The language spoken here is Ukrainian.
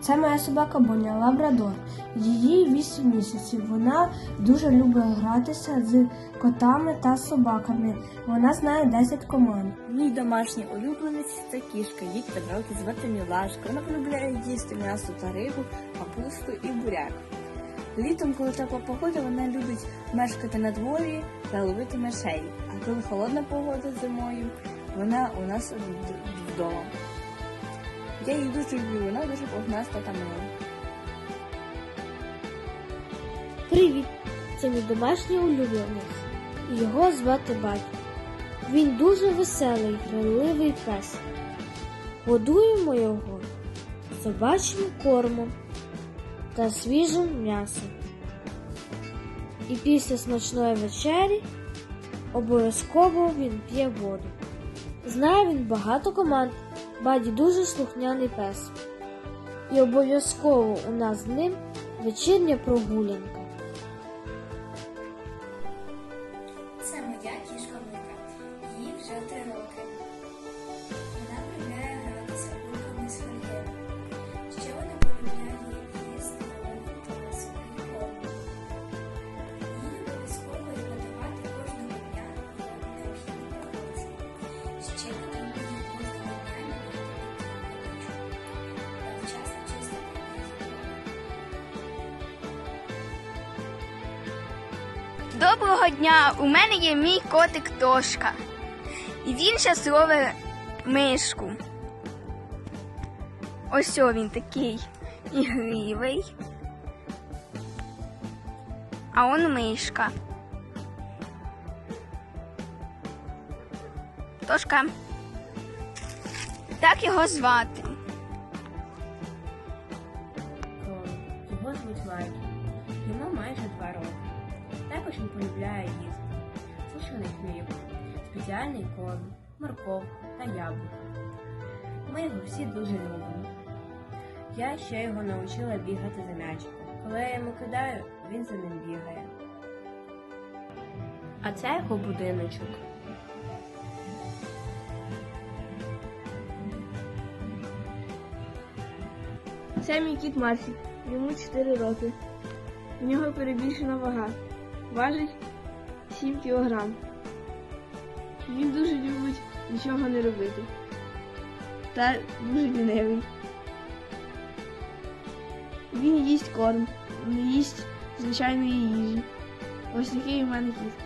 Це моя собака Боня Лабрадор. Їй 8 місяців. Вона дуже любить гратися з котами та собаками. Вона знає 10 команд. Мій домашній улюбленець це кішка. Їй три звати Мілашка. Вона полюбляє їсти м'ясо та рибу, капусту і буряк. Літом, коли тепла погода, вона любить мешкати на дворі та ловити мишей. А коли холодна погода зимою, вона у нас вдома. Я її дуже люблю, вона дуже погнаста та мила. Привіт! Це мій домашній улюбленець. Його звати Батя. Він дуже веселий, граливий пес. Годуємо його собачим кормом та свіжим м'ясом. І після смачної вечері обов'язково він п'є воду. Знає він багато команд. Баді дуже слухняний пес. І обов'язково у нас з ним вечірня прогулянка. Це моя кішка Мика. Їй вже три роки. Доброго дня! У мене є мій котик Тошка. І він зараз ловить мишку. Ось він такий ігривий. А он мишка. Тошка. Так його звати. Його звуть. Йому майже два роки. Також він полюбляє їсти. Сушений хліб, спеціальний корм, морковку та яблука. Ми його всі дуже любимо. Я ще його навчила бігати за м'ячиком. Коли я йому кидаю, він за ним бігає. А це його будиночок. Це мій кіт Марсі. Йому 4 роки. У нього перебільшена вага. Важить 7 кілограм. Він дуже любить нічого не робити. Та дуже лінивий. Він їсть корм, не їсть звичайної їжі. Ось такий у мене кіт.